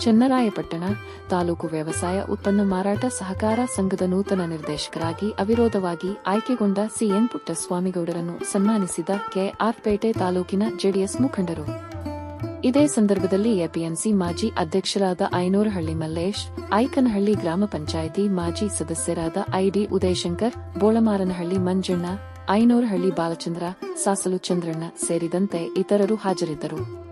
ಚನ್ನರಾಯಪಟ್ಟಣ ತಾಲೂಕು ವ್ಯವಸಾಯ ಉತ್ಪನ್ನ ಮಾರಾಟ ಸಹಕಾರ ಸಂಘದ ನೂತನ ನಿರ್ದೇಶಕರಾಗಿ ಅವಿರೋಧವಾಗಿ ಆಯ್ಕೆಗೊಂಡ ಸಿಎನ್ ಪುಟ್ಟಸ್ವಾಮಿಗೌಡರನ್ನು ಸನ್ಮಾನಿಸಿದ ಕೆಆರ್ ಪೇಟೆ ತಾಲೂಕಿನ ಜೆಡಿಎಸ್ ಮುಖಂಡರು. ಇದೇ ಸಂದರ್ಭದಲ್ಲಿ ಎಪಿಎಂಸಿ ಮಾಜಿ ಅಧ್ಯಕ್ಷರಾದ ಐನೂರಹಳ್ಳಿ ಮಲ್ಲೇಶ್, ಐಕನಹಳ್ಳಿ ಗ್ರಾಮ ಪಂಚಾಯಿತಿ ಮಾಜಿ ಸದಸ್ಯರಾದ ಐಡಿ ಉದಯಶಂಕರ್, ಬೋಳಮಾರನಹಳ್ಳಿ ಮಂಜಣ್ಣ, ಐನೂರಹಳ್ಳಿ ಬಾಲಚಂದ್ರ, ಸಾಸಲು ಚಂದ್ರಣ್ಣ ಸೇರಿದಂತೆ ಇತರರು ಹಾಜರಿದ್ದರು.